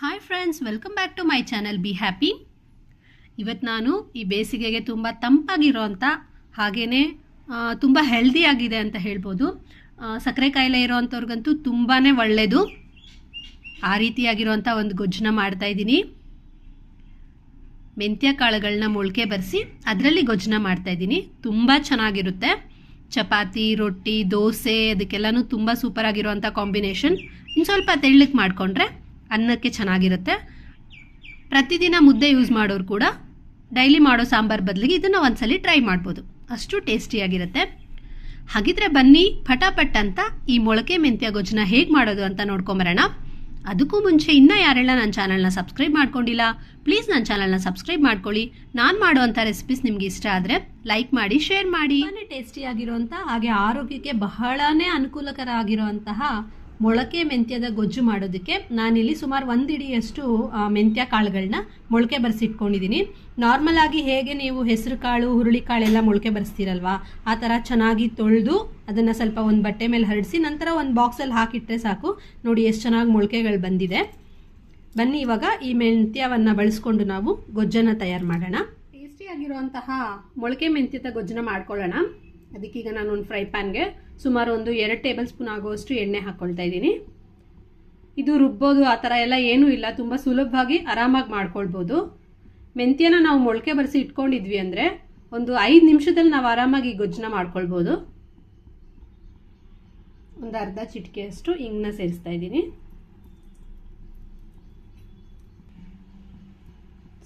Hi friends welcome back to my channel be happy ಇವತ್ತು ನಾನು ಈ ಬೇಸಿಗೆಗೆ ತುಂಬ ತಂಪಾಗಿರೋಂಥ ಹಾಗೆಯೇ ತುಂಬ ಹೆಲ್ದಿ ಆಗಿದೆ ಅಂತ ಹೇಳ್ಬೋದು. ಸಕ್ಕರೆ ಕಾಯಿಲೆ ಇರೋವಂಥವ್ರಿಗಂತೂ ತುಂಬಾ ಒಳ್ಳೆಯದು ಆ ರೀತಿಯಾಗಿರುವಂಥ ಒಂದು ಗೊಜ್ಜನ ಮಾಡ್ತಾ ಇದ್ದೀನಿ. ಮೆಂತ್ಯ ಕಾಳುಗಳನ್ನ ಮೊಳಕೆ ಬರೆಸಿ ಅದರಲ್ಲಿ ಗೊಜ್ಜನ ಮಾಡ್ತಾ ಇದ್ದೀನಿ. ತುಂಬ ಚೆನ್ನಾಗಿರುತ್ತೆ. ಚಪಾತಿ, ರೊಟ್ಟಿ, ದೋಸೆ, ಅದಕ್ಕೆಲ್ಲನೂ ತುಂಬ ಸೂಪರ್ ಆಗಿರುವಂಥ ಕಾಂಬಿನೇಷನ್ ಇನ್ನು ಸ್ವಲ್ಪ ತೆಳ್ಳಕ್ಕೆ ಮಾಡಿಕೊಂಡ್ರೆ ಅನ್ನಕ್ಕೆ ಚೆನ್ನಾಗಿರುತ್ತೆ. ಪ್ರತಿದಿನ ಮುದ್ದೆ ಯೂಸ್ ಮಾಡೋರು ಕೂಡ ಡೈಲಿ ಮಾಡೋ ಸಾಂಬಾರ್ ಬದಲಿಗೆ ಇದನ್ನು ಒಂದ್ಸಲಿ ಟ್ರೈ ಮಾಡ್ಬೋದು. ಅಷ್ಟು ಟೇಸ್ಟಿಯಾಗಿರುತ್ತೆ ಹಾಗಿದ್ರೆ ಬನ್ನಿ ಪಟಾಪಟ್ ಅಂತ ಈ ಮೊಳಕೆ ಮೆಂತ್ಯ ಗೊಜ್ಜನ್ನ ಹೇಗೆ ಮಾಡೋದು ಅಂತ ನೋಡ್ಕೊಂಬರೋಣ. ಅದಕ್ಕೂ ಮುಂಚೆ ಇನ್ನೂ ಯಾರೆಲ್ಲ ನನ್ನ ಚಾನಲ್ನ ಸಬ್ಸ್ಕ್ರೈಬ್ ಮಾಡ್ಕೊಂಡಿಲ್ಲ ಪ್ಲೀಸ್ ನನ್ನ ಚಾನಲ್ನ ಸಬ್ಸ್ಕ್ರೈಬ್ ಮಾಡ್ಕೊಳ್ಳಿ. ನಾನು ಮಾಡುವಂಥ ರೆಸಿಪೀಸ್ ನಿಮ್ಗೆ ಇಷ್ಟ ಆದರೆ ಲೈಕ್ ಮಾಡಿ ಶೇರ್ ಮಾಡಿ. ಟೇಸ್ಟಿಯಾಗಿರುವಂಥ ಹಾಗೆ ಆರೋಗ್ಯಕ್ಕೆ ಬಹಳನೇ ಅನುಕೂಲಕರ ಆಗಿರುವಂತಹ ಮೊಳಕೆ ಮೆಂತ್ಯದ ಗೊಜ್ಜು ಮಾಡೋದಕ್ಕೆ ನಾನಿಲ್ಲಿ ಸುಮಾರು ಒಂದು ಇಡಿಯಷ್ಟು ಮೆಂತ್ಯ ಕಾಳುಗಳನ್ನ ಮೊಳಕೆ ಬರೆಸಿಟ್ಕೊಂಡಿದ್ದೀನಿ ನಾರ್ಮಲ್ ಆಗಿ ಹೇಗೆ ನೀವು ಹೆಸರು ಕಾಳು, ಹುರುಳಿ ಕಾಳೆಲ್ಲ ಮೊಳಕೆ ಬರೆಸ್ತೀರಲ್ವಾ, ಆ ಥರ ಚೆನ್ನಾಗಿ ತೊಳೆದು ಅದನ್ನು ಸ್ವಲ್ಪ ಒಂದು ಬಟ್ಟೆ ಮೇಲೆ ಹರಡಿಸಿ ನಂತರ ಒಂದು ಬಾಕ್ಸಲ್ಲಿ ಹಾಕಿಟ್ಟರೆ ಸಾಕು. ನೋಡಿ ಎಷ್ಟು ಚೆನ್ನಾಗಿ ಮೊಳಕೆಗಳು ಬಂದಿದೆ. ಬನ್ನಿ ಇವಾಗ ಈ ಮೆಂತ್ಯವನ್ನು ಬಳಸ್ಕೊಂಡು ನಾವು ಗೊಜ್ಜನ್ನು ತಯಾರು ಮಾಡೋಣ. ಟೇಸ್ಟಿಯಾಗಿರುವಂತಹ ಮೊಳಕೆ ಮೆಂತ್ಯದ ಗೊಜ್ಜನ್ನ ಮಾಡ್ಕೊಳ್ಳೋಣ. ಅದಕ್ಕೀಗ ನಾನು ಒಂದು ಫ್ರೈ ಪ್ಯಾನ್ಗೆ ಸುಮಾರು ಒಂದು ಎರಡು ಟೇಬಲ್ ಸ್ಪೂನ್ ಆಗುವಷ್ಟು ಎಣ್ಣೆ ಹಾಕ್ಕೊಳ್ತಾ ಇದ್ದೀನಿ. ಇದು ರುಬ್ಬೋದು, ಆ ಥರ ಎಲ್ಲ ಏನೂ ಇಲ್ಲ. ತುಂಬ ಸುಲಭವಾಗಿ ಆರಾಮಾಗಿ ಮಾಡ್ಕೊಳ್ಬೋದು. ಮೆಂತ್ಯನ ನಾವು ಮೊಳಕೆ ಬರೆಸಿ ಇಟ್ಕೊಂಡಿದ್ವಿ ಅಂದರೆ ಒಂದು ಐದು ನಿಮಿಷದಲ್ಲಿ ನಾವು ಆರಾಮಾಗಿ ಈ ಗೊಜ್ಜನ್ನ ಮಾಡ್ಕೊಳ್ಬೋದು. ಒಂದು ಅರ್ಧ ಚಿಟಿಕೆಯಷ್ಟು ಹಿಂಗನ್ನ ಸೇರಿಸ್ತಾ ಇದ್ದೀನಿ.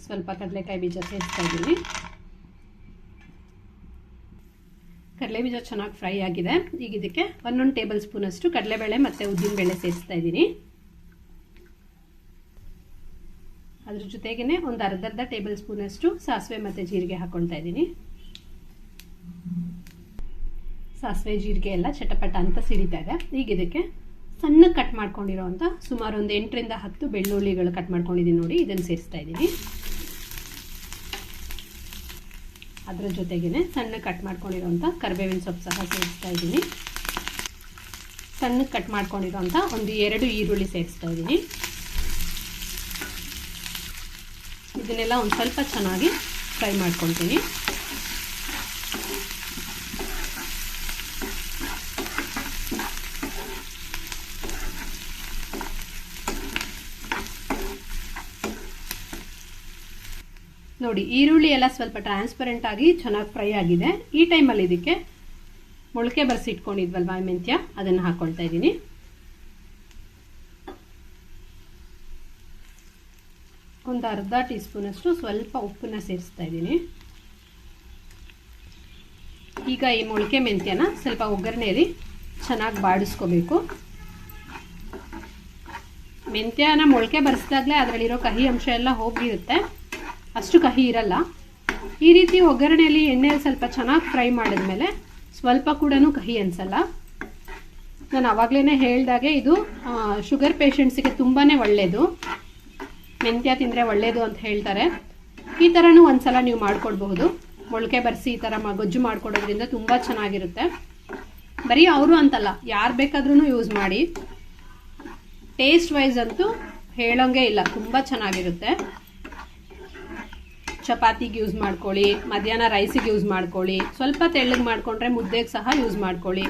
ಸ್ವಲ್ಪ ಕಡಲೆಕಾಯಿ ಬೀಜ ಸೇರಿಸ್ತಾ ಇದ್ದೀನಿ. ಕಡಲೆ ಬೀಜ ಚೆನ್ನಾಗಿ ಫ್ರೈ ಆಗಿದೆ. ಈಗ ಇದಕ್ಕೆ ಒಂದೊಂದು ಟೇಬಲ್ ಸ್ಪೂನ್ ಅಷ್ಟು ಕಡಲೆಬೇಳೆ ಮತ್ತು ಉದ್ದಿನಬೇಳೆ ಸೇರಿಸ್ತಾ ಇದ್ದೀನಿ. ಅದ್ರ ಜೊತೆಗೇ ಒಂದು ಅರ್ಧರ್ಧ ಟೇಬಲ್ ಸ್ಪೂನ್ ಅಷ್ಟು ಸಾಸಿವೆ ಮತ್ತು ಜೀರಿಗೆ ಹಾಕೊಳ್ತಾ ಇದ್ದೀನಿ. ಸಾಸಿವೆ, ಜೀರಿಗೆ ಎಲ್ಲ ಚಟಪಟ ಅಂತ ಸಿಡಿತಾ ಇದೆ. ಈಗ ಇದಕ್ಕೆ ಸಣ್ಣ ಕಟ್ ಮಾಡ್ಕೊಂಡಿರೋಂಥ ಸುಮಾರು ಒಂದು ಎಂಟರಿಂದ ಹತ್ತು ಬೆಳ್ಳುಳ್ಳಿಗಳು ಕಟ್ ಮಾಡ್ಕೊಂಡಿದ್ದೀನಿ ನೋಡಿ, ಇದನ್ನು ಸೇರಿಸ್ತಾ ಇದ್ದೀನಿ. ಅದರ ಜೊತೆಗೇ ಸಣ್ಣ ಕಟ್ ಮಾಡ್ಕೊಂಡಿರೋಂಥ ಕರ್ಬೇವಿನ ಸೊಪ್ಪು ಸಹ ಸೇರಿಸ್ತಾ ಇದ್ದೀನಿ. ಸಣ್ಣ ಕಟ್ ಮಾಡ್ಕೊಂಡಿರೋಂಥ ಒಂದು ಎರಡು ಈರುಳ್ಳಿ ಸೇರಿಸ್ತಾ ಇದ್ದೀನಿ. ಇದನ್ನೆಲ್ಲ ಒಂದು ಸ್ವಲ್ಪ ಚೆನ್ನಾಗಿ ಫ್ರೈ ಮಾಡ್ಕೊಳ್ತೀನಿ. ನೋಡಿ, ಈರುಳ್ಳಿ ಎಲ್ಲ ಸ್ವಲ್ಪ ಟ್ರಾನ್ಸ್ಪರೆಂಟ್ ಆಗಿ ಚೆನ್ನಾಗಿ ಫ್ರೈ ಆಗಿದೆ. ಈ ಟೈಮಲ್ಲಿ ಇದಕ್ಕೆ ಮೊಳಕೆ ಬರೆಸಿ ಇಟ್ಕೊಂಡಿದ್ವಲ್ವ ಈ ಮೆಂತ್ಯ? ಅದನ್ನು ಹಾಕ್ಕೊಳ್ತಾ ಇದ್ದೀನಿ. ಒಂದು ಅರ್ಧ ಟೀ ಸ್ಪೂನಷ್ಟು ಸ್ವಲ್ಪ ಉಪ್ಪನ್ನ ಸೇರಿಸ್ತಾ ಇದ್ದೀನಿ. ಈಗ ಈ ಮೊಳಕೆ ಮೆಂತ್ಯನ ಸ್ವಲ್ಪ ಒಗ್ಗರಣೆಯಲ್ಲಿ ಚೆನ್ನಾಗಿ ಬಾಡಿಸ್ಕೋಬೇಕು. ಮೆಂತ್ಯನ ಮೊಳಕೆ ಬರೆಸಿದಾಗಲೇ ಅದರಲ್ಲಿರೋ ಕಹಿ ಅಂಶ ಎಲ್ಲ ಹೋಗಿರುತ್ತೆ ಅಷ್ಟು ಕಹಿ ಇರಲ್ಲ. ಈ ರೀತಿ ಒಗ್ಗರಣೆಯಲ್ಲಿ ಎಣ್ಣೆಯಲ್ಲಿ ಸ್ವಲ್ಪ ಚೆನ್ನಾಗಿ ಫ್ರೈ ಮಾಡಿದ್ಮೇಲೆ ಸ್ವಲ್ಪ ಕೂಡ ಕಹಿ ಅನಿಸಲ್ಲ. ನಾನು ಆವಾಗಲೇ ಹೇಳಿದಾಗೆ ಇದು ಶುಗರ್ ಪೇಷಂಟ್ಸಿಗೆ ತುಂಬಾ ಒಳ್ಳೆಯದು ಮೆಂತ್ಯ ತಿಂದರೆ ಒಳ್ಳೆಯದು ಅಂತ ಹೇಳ್ತಾರೆ. ಈ ಥರನೂ ಒಂದ್ಸಲ ನೀವು ಮಾಡಿಕೊಡ್ಬಹುದು. ಮೊಳಕೆ ಬರೆಸಿ ಈ ಥರ ಗೊಜ್ಜು ಮಾಡ್ಕೊಡೋದ್ರಿಂದ ತುಂಬ ಚೆನ್ನಾಗಿರುತ್ತೆ. ಬರೀ ಅವರು ಅಂತಲ್ಲ, ಯಾರು ಬೇಕಾದ್ರೂ ಯೂಸ್ ಮಾಡಿ. ಟೇಸ್ಟ್ ವೈಸ್ ಅಂತೂ ಹೇಳೋಂಗೆ ಇಲ್ಲ, ತುಂಬ ಚೆನ್ನಾಗಿರುತ್ತೆ. ಚಪಾತಿಗೆ ಯೂಸ್ ಮಾಡ್ಕೊಳ್ಳಿ, ಮಧ್ಯಾಹ್ನ ರೈಸಿಗೆ ಯೂಸ್ ಮಾಡ್ಕೊಳ್ಳಿ, ಸ್ವಲ್ಪ ತೆಳ್ಳಗೆ ಮಾಡಿಕೊಂಡ್ರೆ ಮುದ್ದೆಗೆ ಸಹ ಯೂಸ್ ಮಾಡ್ಕೊಳ್ಳಿ.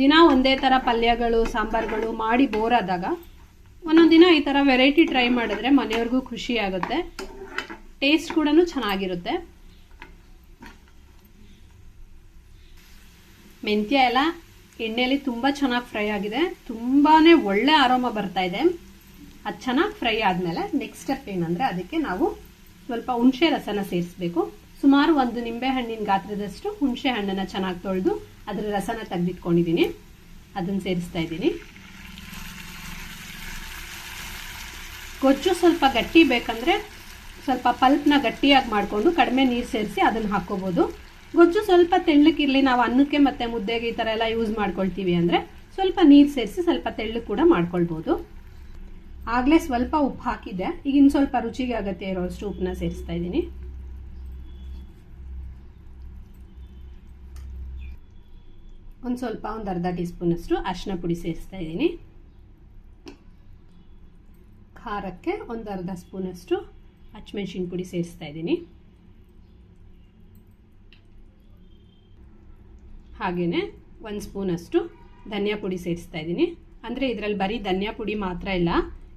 ದಿನ ಒಂದೇ ಥರ ಪಲ್ಯಗಳು, ಸಾಂಬಾರುಗಳು ಮಾಡಿ ಬೋರ್ ಆದಾಗ ಒಂದೊಂದು ದಿನ ಈ ಥರ ವೆರೈಟಿ ಟ್ರೈ ಮಾಡಿದ್ರೆ ಮನೆಯವ್ರಿಗೂ ಖುಷಿ ಆಗುತ್ತೆ. ಟೇಸ್ಟ್ ಕೂಡ ಚೆನ್ನಾಗಿರುತ್ತೆ. ಮೆಂತ್ಯ ಎಲ್ಲ ಎಣ್ಣೆಯಲ್ಲಿ ತುಂಬ ಚೆನ್ನಾಗಿ ಫ್ರೈ ಆಗಿದೆ. ತುಂಬಾ ಒಳ್ಳೆ ಆರೋಮ ಬರ್ತಾ ಇದೆ. ಅದು ಚೆನ್ನಾಗಿ ಫ್ರೈ ಆದಮೇಲೆ ನೆಕ್ಸ್ಟ್ ಸ್ಟೆಪ್ ಏನಂದರೆ ಅದಕ್ಕೆ ನಾವು ಸ್ವಲ್ಪ ಹುಣಸೆ ರಸನ ಸೇರಿಸಬೇಕು. ಸುಮಾರು ಒಂದು ನಿಂಬೆ ಹಣ್ಣಿನ ಗಾತ್ರದಷ್ಟು ಹುಣಸೆ ಹಣ್ಣನ್ನು ಚೆನ್ನಾಗಿ ತೊಳೆದು ಅದರ ರಸನ ತೆಗೆದಿಟ್ಕೊಂಡಿದ್ದೀನಿ ಅದನ್ನು ಸೇರಿಸ್ತಾ ಇದ್ದೀನಿ. ಗೊಜ್ಜು ಸ್ವಲ್ಪ ಗಟ್ಟಿ ಬೇಕಂದರೆ ಸ್ವಲ್ಪ ಪಲ್ಪ್ನ ಗಟ್ಟಿಯಾಗಿ ಮಾಡಿಕೊಂಡು ಕಡಿಮೆ ನೀರು ಸೇರಿಸಿ ಅದನ್ನು ಹಾಕ್ಕೋಬೋದು. ಗೊಜ್ಜು ಸ್ವಲ್ಪ ತೆಳ್ಳಕ್ಕಿರಲಿ ನಾವು ಅನ್ನಕ್ಕೆ ಮತ್ತು ಮುದ್ದೆಗೆ ಈ ಥರ ಎಲ್ಲ ಯೂಸ್ ಮಾಡ್ಕೊಳ್ತೀವಿ ಅಂದರೆ ಸ್ವಲ್ಪ ನೀರು ಸೇರಿಸಿ ಸ್ವಲ್ಪ ತೆಳ್ಳು ಕೂಡ ಮಾಡ್ಕೊಳ್ಬೋದು. ಆಗಲೇ ಸ್ವಲ್ಪ ಉಪ್ಪು ಹಾಕಿದ್ದೆ. ಈಗ ಇನ್ನು ಸ್ವಲ್ಪ ರುಚಿಗೆ ಅಗತ್ಯ ಇರೋಷ್ಟು ಉಪ್ಪನ್ನ ಸೇರಿಸ್ತಾ ಇದ್ದೀನಿ. ಒಂದು ಸ್ವಲ್ಪ, ಒಂದು ಅರ್ಧ ಟೀ ಸ್ಪೂನಷ್ಟು ಪುಡಿ ಸೇರಿಸ್ತಾ ಇದ್ದೀನಿ. ಖಾರಕ್ಕೆ ಒಂದು ಅರ್ಧ ಸ್ಪೂನಷ್ಟು ಹಚ್ಮೆಣ್ಸಿನ ಪುಡಿ ಸೇರಿಸ್ತಾ ಇದ್ದೀನಿ. ಹಾಗೆಯೇ ಒಂದು ಸ್ಪೂನಷ್ಟು ಧನಿಯಾ ಪುಡಿ ಸೇರಿಸ್ತಾ ಇದ್ದೀನಿ. ಅಂದರೆ ಇದರಲ್ಲಿ ಬರೀ ಧನಿಯಾ ಪುಡಿ ಮಾತ್ರ ಇಲ್ಲ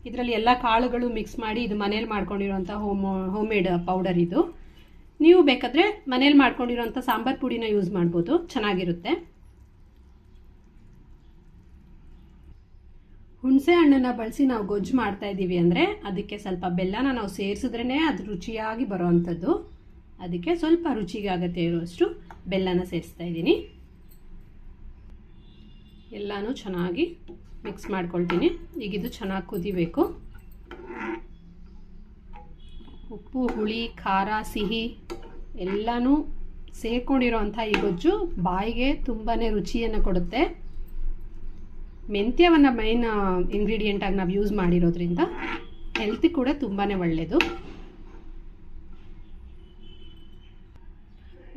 ಇದರಲ್ಲಿ ಎಲ್ಲ ಕಾಳುಗಳು ಮಿಕ್ಸ್ ಮಾಡಿ ಇದು ಮನೇಲಿ ಮಾಡ್ಕೊಂಡಿರುವಂಥ ಹೋಮ್ ಹೋಮ್ ಮೇಡ್ ಪೌಡರ್ ಇದು. ನೀವು ಬೇಕಾದರೆ ಮನೇಲಿ ಮಾಡ್ಕೊಂಡಿರೋಂಥ ಸಾಂಬಾರು ಪುಡಿನ ಯೂಸ್ ಮಾಡ್ಬೋದು. ಚೆನ್ನಾಗಿರುತ್ತೆ. ಹುಣಸೆ ಹಣ್ಣನ್ನು ಬಳಸಿ ನಾವು ಗೊಜ್ಜು ಮಾಡ್ತಾ ಇದ್ದೀವಿ ಅಂದರೆ ಅದಕ್ಕೆ ಸ್ವಲ್ಪ ಬೆಲ್ಲನ ನಾವು ಸೇರಿಸಿದ್ರೇ ಅದು ರುಚಿಯಾಗಿ ಬರೋವಂಥದ್ದು. ಅದಕ್ಕೆ ಸ್ವಲ್ಪ ರುಚಿಗೆ ಇರುವಷ್ಟು ಬೆಲ್ಲನ ಸೇರಿಸ್ತಾ ಇದ್ದೀನಿ. ಎಲ್ಲನೂ ಚೆನ್ನಾಗಿ ಮಿಕ್ಸ್ ಮಾಡ್ಕೊಳ್ತೀನಿ. ಈಗ ಇದು ಚೆನ್ನಾಗಿ ಕುದಿಬೇಕು. ಉಪ್ಪು, ಹುಳಿ, ಖಾರ, ಸಿಹಿ ಎಲ್ಲನೂ ಸೇರ್ಕೊಂಡಿರೋವಂಥ ಈ ಗೊಜ್ಜು ಬಾಯಿಗೆ ತುಂಬಾ ರುಚಿಯನ್ನು ಕೊಡುತ್ತೆ. ಮೆಂತ್ಯವನ್ನು ಮೈನ್ ಇಂಗ್ರೀಡಿಯೆಂಟಾಗಿ ನಾವು ಯೂಸ್ ಮಾಡಿರೋದ್ರಿಂದ ಹೆಲ್ತ್ ಕೂಡ ತುಂಬಾ ಒಳ್ಳೆಯದು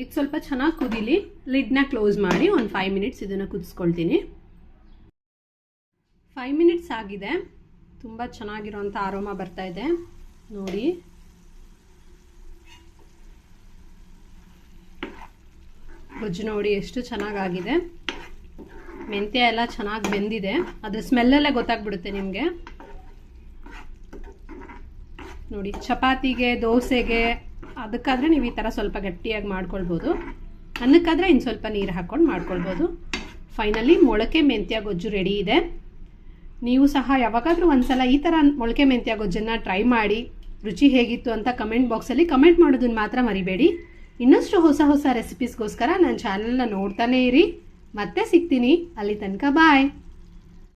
ಇದು ಸ್ವಲ್ಪ ಚೆನ್ನಾಗಿ ಕುದೀಲಿ ಲಿಡ್ನ ಕ್ಲೋಸ್ ಮಾಡಿ ಒಂದು ಫೈವ್ ಮಿನಿಟ್ಸ್ ಇದನ್ನು ಕುದಿಸ್ಕೊಳ್ತೀನಿ. ಫೈವ್ ಮಿನಿಟ್ಸ್ ಆಗಿದೆ. ತುಂಬ ಚೆನ್ನಾಗಿರೋವಂಥ ಆರೋಮ ಬರ್ತಾ ಇದೆ. ನೋಡಿ. ಗೊಜ್ಜು ನೋಡಿ ಎಷ್ಟು ಚೆನ್ನಾಗಾಗಿದೆ. ಮೆಂತ್ಯ ಎಲ್ಲ ಚೆನ್ನಾಗಿ ಬೆಂದಿದೆ. ಅದ್ರ ಸ್ಮೆಲ್ಲಲ್ಲೇ ಗೊತ್ತಾಗ್ಬಿಡುತ್ತೆ ನಿಮಗೆ. ನೋಡಿ, ಚಪಾತಿಗೆ, ದೋಸೆಗೆ, ಅದಕ್ಕಾದರೆ ನೀವು ಈ ಥರ ಸ್ವಲ್ಪ ಗಟ್ಟಿಯಾಗಿ ಮಾಡ್ಕೊಳ್ಬೋದು. ಅನ್ನಕ್ಕಾದರೆ ಇನ್ನು ಸ್ವಲ್ಪ ನೀರು ಹಾಕ್ಕೊಂಡು ಮಾಡ್ಕೊಳ್ಬೋದು. ಫೈನಲಿ ಮೊಳಕೆ ಮೆಂತ್ಯ ಗೊಜ್ಜು ರೆಡಿ ಇದೆ. ನೀವು ಸಹ ಯಾವಾಗಾದರೂ ಒಂದ್ಸಲ ಈ ಥರ ಮೊಳಕೆ ಮೆಂತ್ಯ ಗೊಜ್ಜನ್ನು ಟ್ರೈ ಮಾಡಿ, ರುಚಿ ಹೇಗಿತ್ತು ಅಂತ ಕಮೆಂಟ್ ಬಾಕ್ಸಲ್ಲಿ ಕಮೆಂಟ್ ಮಾಡೋದನ್ನ ಮಾತ್ರ ಮರಿಬೇಡಿ. ಇನ್ನಷ್ಟು ಹೊಸ ಹೊಸ ರೆಸಿಪೀಸ್ಗೋಸ್ಕರ ನನ್ನ ಚಾನಲ್ನ ನೋಡ್ತಾನೇ ಇರಿ. ಮತ್ತೆ ಸಿಗ್ತೀನಿ. ಅಲ್ಲಿ ತನಕ ಬಾಯ್